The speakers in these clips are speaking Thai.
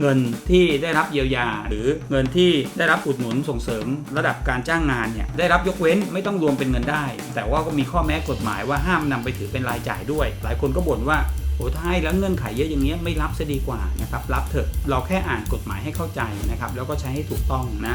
เงินที่ได้รับเยียวยา หรือเงินที่ได้รับอุดหนุนส่งเสริมระดับการจ้างงานเนี่ยได้รับยกเว้นไม่ต้องรวมเป็นเงินได้ แต่ว่าก็มีข้อแม้กฎหมายว่าห้ามนำไปถือเป็นรายจ่ายด้วย หลายคนก็บ่นว่าโอ้ถ้าให้แล้วเงื่อนไขเยอะอย่างเงี้ยไม่รับซะดีกว่านะครับรับเถอะเราแค่อ่านกฎหมายให้เข้าใจนะครับแล้วก็ใช้ให้ถูกต้องนะ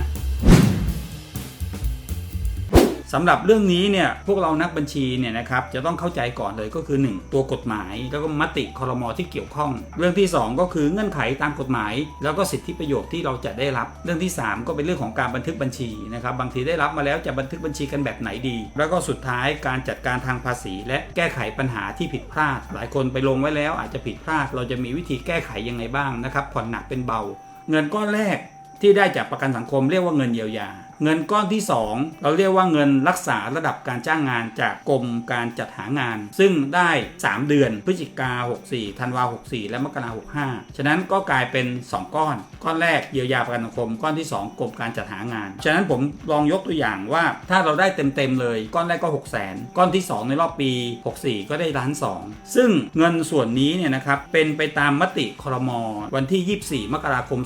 สำหรับเรื่องนี้เนี่ยพวกเรานักบัญชีเนี่ยนะครับจะต้องเข้าใจก่อนเลยก็คือ 1 ตัวกฎหมาย แล้วก็มติคอรมอที่เกี่ยวข้อง เรื่องที่ 2 ก็คือเงื่อนไขตามกฎหมาย แล้วก็สิทธิประโยชน์ที่เราจะได้รับ เรื่องที่ 3 ก็เป็นเรื่องของการบันทึกบัญชีนะครับบางทีได้รับมาแล้วจะบันทึกบัญชีกันแบบไหนดี แล้วก็สุดท้ายการจัดการทางภาษี และแก้ไขปัญหาที่ผิดพลาด หลายคนไปลงไว้แล้วอาจจะผิดพลาด เราจะมีวิธีแก้ไขยังไงบ้างนะครับผ่อนหนักเป็นเบา เงินก้อนแรกที่ได้จากประกันสังคมเรียกว่าเงินเยียวยา เงินก้อนที่ 2 เราเรียกว่าเงินรักษาระดับการจ้างงานจากกรมการจัดหางาน ซึ่งได้ 3 เดือนพฤศจิกา 64 ธันวา 64 และมกรา65 ฉะนั้นก็กลายเป็น 2 ก้อน ก้อนแรกเยียวยาประกันสังคม ก้อนที่ 2 กรมการจัดหางาน ฉะนั้นผมลองยกตัวอย่างว่าถ้าเราได้เต็มๆเลย ก้อนแรกก็ 6 0 0 0 0 0 ก้อนที่ 2 ในรอบปี 64 ก็ได้ล้านสองซึ่งเงินส่วนนี้เนี่ยนะครับเป็นไปตามมติครมวันที่ 24 มกราคม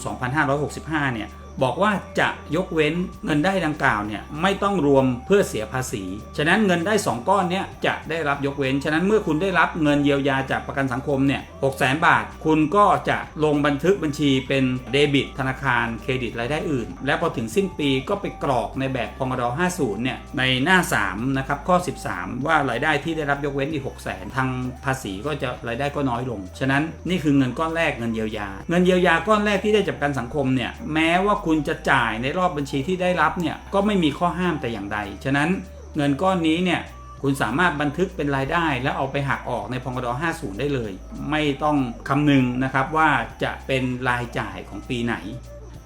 2565 เนี่ย บอกว่าจะยกเว้นเงินได้ดังกล่าวเนี่ยไม่ต้องรวมเพื่อเสียภาษี ฉะนั้นเงินได้ 2 ก้อนเนี่ยจะได้รับยกเว้น ฉะนั้นเมื่อคุณได้รับเงินเยียวยาจากประกันสังคมเนี่ยหกแสนบาท คุณก็จะลงบันทึกบัญชีเป็นเดบิต ธนาคารเครดิตรายได้อื่น และพอถึงสิ้นปีก็ไปกรอกในแบบพงร50เนี่ยในหน้า3นะครับข้อ 13 ว่ารายได้ที่ได้รับยกเว้นอีก6 0 0 0 0 0ทางภาษีก็จะรายได้ก็น้อยลง ฉะนั้นนี่คือเงินก้อนแรกเงินเยียวยา เงินเยียวยาก้อนแรกที่ได้จากประกันสังคมเนี่ยแม้ว่าคุณณจะจ่ายในรอบบัญชีที่ได้รับเนี่ยก็ไม่มีข้อห้ามแต่อย่างใด ฉะนั้นเงินก้อนนี้เนี่ยคุณสามารถบันทึกเป็นรายได้ แล้วเอาไปหักออกในพงด50 ได้เลย ไม่ต้องคำนึงนะครับว่าจะเป็นรายจ่ายของปีไหน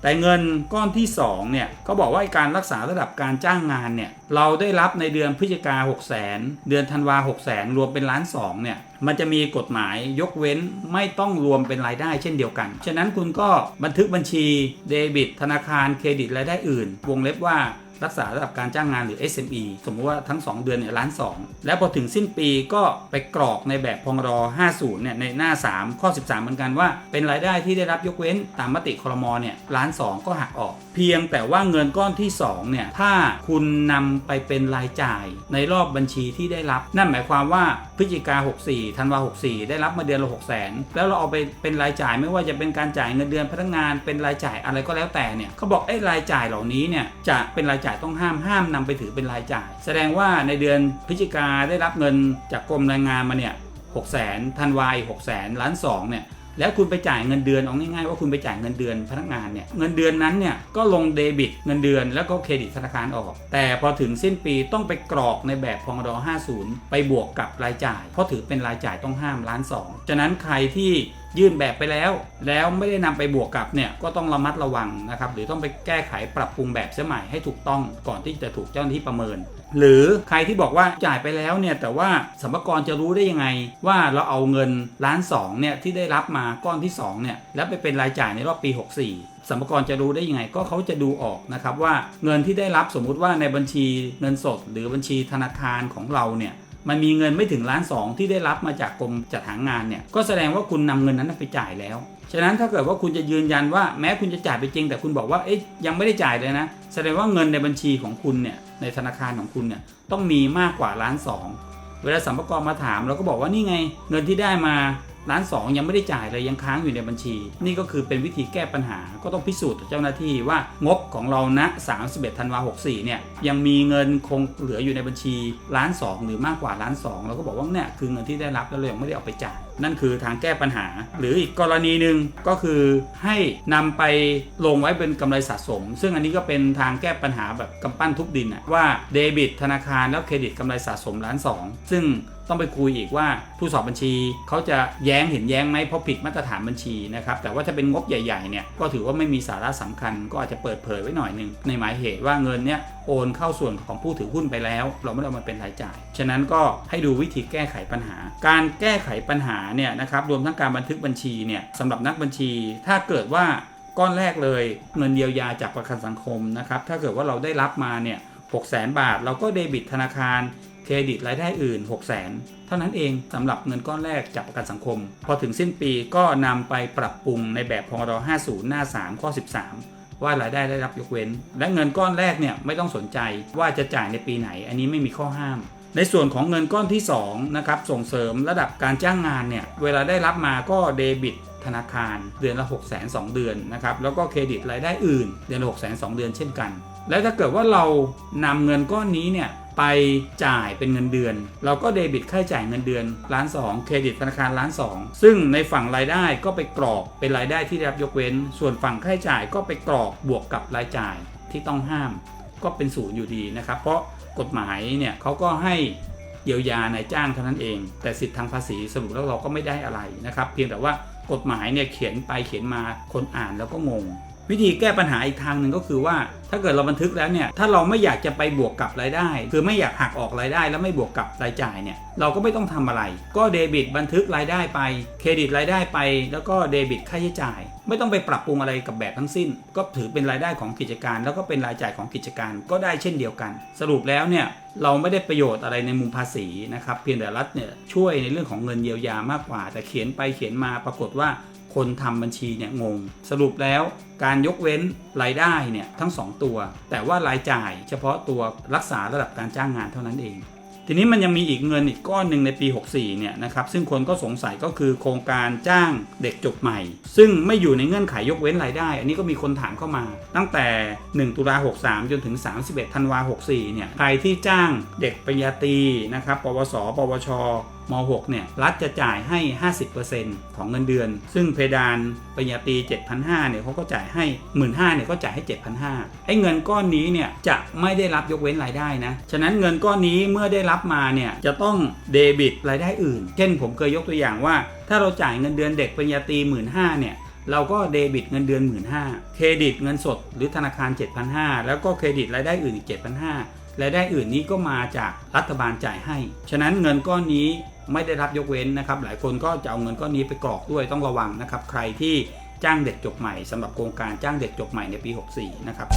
แต่เงินก้อนที่2เนี่ยก็บอกว่าการรักษาระดับการจ้างงานเนี่ยเราได้รับในเดือนพฤศจิกา6 0 0 0 0 เดือนธันวา6 0 0 0 0 รวมเป็นล้านสองเนี่ยมันจะมีกฎหมายยกเว้นไม่ต้องรวมเป็นรายได้เช่นเดียวกัน ฉะนั้นคุณก็บันทึกบัญชีเดบิต ธนาคารเครดิตรายได้อื่น วงเล็บว่า รักษาระดับการจ้างงานหรือ SME สมมุติว่าทั้ง 2 เดือนเนี่ยล้านสองแล้วพอถึงสิ้นปีก็ไปกรอกในแบบพงรอ 50 เนี่ยในหน้า 3 ข้อ 13 เหมือนกันว่า เป็นรายได้ที่ได้รับยกเว้นตามมติครมเนี่ยล้านสองก็หักออก เพียงแต่ว่าเงินก้อนที่ 2 เนี่ย ถ้าคุณนำไปเป็นรายจ่ายในรอบบัญชีที่ได้รับ นั่นหมายความว่าพฤศจิกา 64 ธันวา 64 ได้รับมาเดือนละ6 0 0 0 0 แล้วเราเอาไปเป็นรายจ่ายไม่ว่าจะเป็นการจ่ายเงินเดือนพนักงาน เป็นรายจ่ายอะไรก็แล้วแต่เนี่ยเขาบอกไอ้รายจ่ายเหล่านี้เนี่ยจะเป็นรายจ่ายต้องห้ามห้ามนำไปถือเป็นรายจ่าย แสดงว่าในเดือนพฤศจิกาได้รับเงินจากกรมแรงงานมาเนี่ยหกแสนธันวาหกแสนล้านสองเนี่ย แล้วคุณไปจ่ายเงินเดือนเอาง่ายๆว่าคุณไปจ่ายเงินเดือนพนักงานเนี่ยเงินเดือนนั้นเนี่ยก็ลงเดบิตเงินเดือนแล้วก็เครดิตธนาคารออก แต่พอถึงสิ้นปีต้องไปกรอกในแบบพงด50 ไปบวกกับรายจ่าย เพราะถือเป็นรายจ่ายต้องห้ามล้านสองฉะนั้นใครที่ ยื่นแบบไปแล้ว แล้วไม่ได้นำไปบวกกับเนี่ยก็ต้องระมัดระวังนะครับหรือต้องไปแก้ไขปรับปรุงแบบเสียใหม่ให้ถูกต้องก่อนที่จะถูกเจ้าหน้าที่ประเมิน หรือใครที่บอกว่าจ่ายไปแล้วเนี่ยแต่ว่าสัมภาระจะรู้ได้ยังไง ว่าเราเอาเงินล้านสองเนี่ยที่ได้รับมาก้อนที่2เนี่ยแล้วไปเป็นรายจ่ายในรอบปี 64สัมภาระจะรู้ได้ยังไงก็เขาจะดูออกนะครับว่าเงินที่ได้รับสมมุติว่าในบัญชีเงินสด หรือบัญชีธนาคารของเราเนี่ย มันมีเงินไม่ถึงล้านสองที่ได้รับมาจากกรมจัดหางานเนี่ยก็แสดงว่าคุณนำเงินนั้นไปจ่ายแล้ว ฉะนั้นถ้าเกิดว่าคุณจะยืนยันว่าแม้คุณจะจ่ายไปจริง แต่คุณบอกว่าเอ๊ยยังไม่ได้จ่ายเลยนะ แสดงว่าเงินในบัญชีของคุณเนี่ยในธนาคารของคุณเนี่ยต้องมีมากกว่าล้านสองเวลาสัมภาระมาถามเราก็บอกว่านี่ไง เงินที่ได้มา ล้านสองยังไม่ได้จ่ายเลยยังค้างอยู่ในบัญชี นี่ก็คือเป็นวิธีแก้ปัญหาก็ต้องพิสูจน์ต่อเจ้าหน้าที่ว่างบของเราณ31ธันวา64เนี่ยยังมีเงินคงเหลืออยู่ในบัญชีล้านสองหรือมากกว่าล้านสองเราก็บอกว่าเนี่ยคือเงินที่ได้รับแล้วเรายังไม่ได้เอาไปจ่าย นั่นคือทางแก้ปัญหา หรืออีกกรณีหนึ่งก็คือให้นำไปลงไว้เป็นกำไรสะสม ซึ่งอันนี้ก็เป็นทางแก้ปัญหาแบบกำปั้นทุบดินอะว่าเดบิตธนาคารแล้วเครดิตกำไรสะสมล้านสองซึ่งต้องไปคุยอีกว่าผู้สอบบัญชีเขาจะแย้งเห็นแย้งไหมเพราะผิดมาตรฐานบัญชีนะครับแต่ว่าถ้าเป็นงบใหญ่ๆเนี่ยก็ถือว่าไม่มีสาระสำคัญก็อาจจะเปิดเผยไว้หน่อยหนึ่งในหมายเหตุว่าเงินเนี่ย โอนเข้าส่วนของผู้ถือหุ้นไปแล้ว เราไม่ได้เอามาเป็นรายจ่าย ฉะนั้นก็ให้ดูวิธีแก้ไขปัญหา การแก้ไขปัญหาเนี่ยนะครับรวมทั้งการบันทึกบัญชีเนี่ยสำหรับนักบัญชี ถ้าเกิดว่าก้อนแรกเลยเงินเยียวยาจากประกันสังคมนะครับถ้าเกิดว่าเราได้รับมาเนี่ย6 0 0 0 0 0บาท เราก็เดบิตธนาคารเครดิตรายได้อื่น 6 0 0 0 0 0เท่านั้นเองสำหรับเงินก้อนแรกจากประกันสังคม พอถึงสิ้นปีก็นำไปปรับปรุงในแบบพร50 หน้า 3 ข้อ 13 ว่ารายได้ได้รับยกเว้น และเงินก้อนแรกเนี่ยไม่ต้องสนใจว่าจะจ่ายในปีไหน อันนี้ไม่มีข้อห้าม ในส่วนของเงินก้อนที่2นะครับส่งเสริมระดับการจ้างงานเนี่ยเวลาได้รับมาก็เดบิตธนาคารเดือนละ 6 0 0 0 0 2เดือนนะครับแล้วก็เครดิตรายได้อื่น เดือนละ 6 0 0 0 0 2เดือนเช่นกัน และถ้าเกิดว่าเรานำเงินก้อนนี้เนี่ย ไปจ่ายเป็นเงินเดือน เราก็เดบิตค่าใช้จ่ายเงินเดือนล้านสองเครดิตธนาคารล้านสองซึ่งในฝั่งรายได้ก็ไปกรอกเป็นรายได้ที่ได้รับยกเว้น ส่วนฝั่งค่าใช้จ่ายก็ไปกรอกบวกกับรายจ่ายที่ต้องห้าม ก็เป็นศูนย์อยู่ดีนะครับ เพราะกฎหมายเนี่ยเขาก็ให้เยียวยานายจ้างเท่านั้นเอง แต่สิทธิทางภาษีสรุปแล้วเราก็ไม่ได้อะไรนะครับ เพียงแต่ว่ากฎหมายเนี่ยเขียนไปเขียนมาคนอ่านแล้วก็งง วิธีแก้ปัญหาอีกทางหนึ่งก็คือว่า ถ้าเกิดเราบันทึกแล้วเนี่ยถ้าเราไม่อยากจะไปบวกกับรายได้ คือไม่อยากหักออกรายได้ แล้วไม่บวกกับรายจ่ายเนี่ยเราก็ไม่ต้องทำอะไร ก็เดบิตบันทึกรายได้ไปเครดิตรายได้ไป แล้วก็เดบิตค่าใช้จ่าย ไม่ต้องไปปรับปรุงอะไรกับแบบทั้งสิ้น ก็ถือเป็นรายได้ของกิจการ แล้วก็เป็นรายจ่ายของกิจการก็ได้เช่นเดียวกัน สรุปแล้วเนี่ยเราไม่ได้ประโยชน์อะไรในมุมภาษีนะครับเพียงแต่รัฐเนี่ยช่วยในเรื่องของเงินเยียวยามากกว่า แต่เขียนไปเขียนมาปรากฏว่า คนทำบัญชีเนี่ยงง สรุปแล้วการยกเว้นรายได้เนี่ยทั้ง 2 ตัว แต่ว่ารายจ่ายเฉพาะตัวรักษาระดับการจ้างงานเท่านั้นเอง ทีนี้มันยังมีอีกเงินอีกก้อนหนึ่งในปี 64เนี่ยนะครับซึ่งคนก็สงสัยก็คือโครงการจ้างเด็กจบใหม่ ซึ่งไม่อยู่ในเงื่อนไขยกเว้นรายได้ อันนี้ก็มีคนถามเข้ามา ตั้งแต่ 1 ตุลา63 จนถึง 31 ธันวา64เนี่ยใครที่จ้างเด็กปริญญาตรีนะครับปวส ปวช ม .6 เนี่ยรัฐจะจ่ายให้ 50%ของเงินเดือน ซึ่งเพดานปริญญาตรี7,500เนี่ยเขาก็จ่ายให้ 15,000เนี่ยก็จ่ายให้ 7,500ไอ้เงินก้อนนี้เนี่ยจะไม่ได้รับยกเว้นรายได้นะ ฉะนั้นเงินก้อนนี้เมื่อได้รับมาเนี่ยจะต้องเดบิตรายได้อื่น เช่นผมเคยยกตัวอย่างว่า ถ้าเราจ่ายเงินเดือนเด็กปริญญาตรี 15,000เนี่ยเราก็เดบิตเงินเดือน 1 5ื่นเครดิตเงินสดหรือธนาคาร 7,500 แล้วก็เครดิตรายได้อื่นอีก 7,500 รายได้อื่นนี้ก็มาจากรัฐบาลจ่ายให้ ฉะนั้นเงินก้อนนี้ ไม่ได้รับยกเว้นนะครับ หลายคนก็จะเอาเงินก้อนนี้ไปกรอกด้วยต้องระวังนะครับ ใครที่จ้างเด็กจบใหม่สำหรับโครงการจ้างเด็กจบใหม่ในปี 64 นะครับ